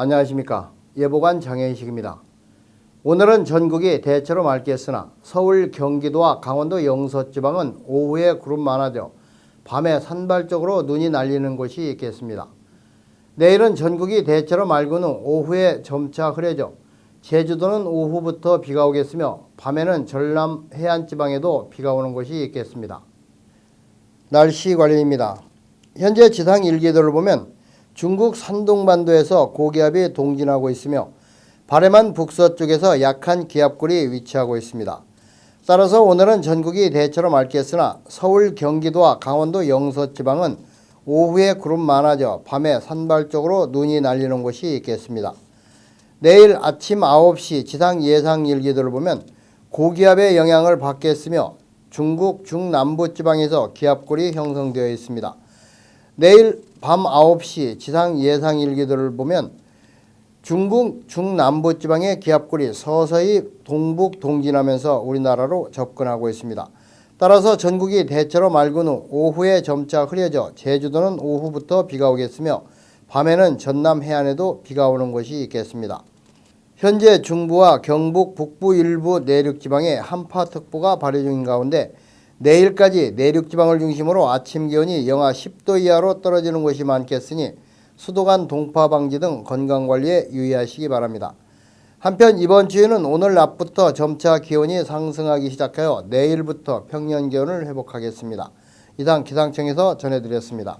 안녕하십니까 예보관 장현식입니다. 오늘은 전국이 대체로 맑겠으나 서울, 경기도와 강원도 영서지방은 오후에 구름 많아져 밤에 산발적으로 눈이 날리는 곳이 있겠습니다. 내일은 전국이 대체로 맑은 후 오후에 점차 흐려져 제주도는 오후부터 비가 오겠으며 밤에는 전남 해안지방에도 비가 오는 곳이 있겠습니다. 날씨 관련입니다. 현재 지상 일기도를 보면 중국 산동반도에서 고기압이 동진하고 있으며 바래만 북서쪽에서 약한 기압골이 위치하고 있습니다. 따라서 오늘은 전국이 대체로 맑겠으나 서울, 경기도와 강원도 영서 지방은 오후에 구름 많아져 밤에 산발적으로 눈이 날리는 곳이 있겠습니다. 내일 아침 9시 지상 예상 일기도를 보면 고기압의 영향을 받겠으며 중국 중남부 지방에서 기압골이 형성되어 있습니다. 내일 밤 9시 지상 예상 일기도를 보면 중국 중남부 지방의 기압골이 서서히 동북 동진하면서 우리나라로 접근하고 있습니다. 따라서 전국이 대체로 맑은 후 오후에 점차 흐려져 제주도는 오후부터 비가 오겠으며 밤에는 전남 해안에도 비가 오는 곳이 있겠습니다. 현재 중부와 경북 북부 일부 내륙 지방에 한파특보가 발효 중인 가운데 내일까지 내륙 지방을 중심으로 아침 기온이 영하 10도 이하로 떨어지는 곳이 많겠으니 수도관 동파 방지 등 건강 관리에 유의하시기 바랍니다. 한편 이번 주에는 오늘 낮부터 점차 기온이 상승하기 시작하여 내일부터 평년 기온을 회복하겠습니다. 이상 기상청에서 전해드렸습니다.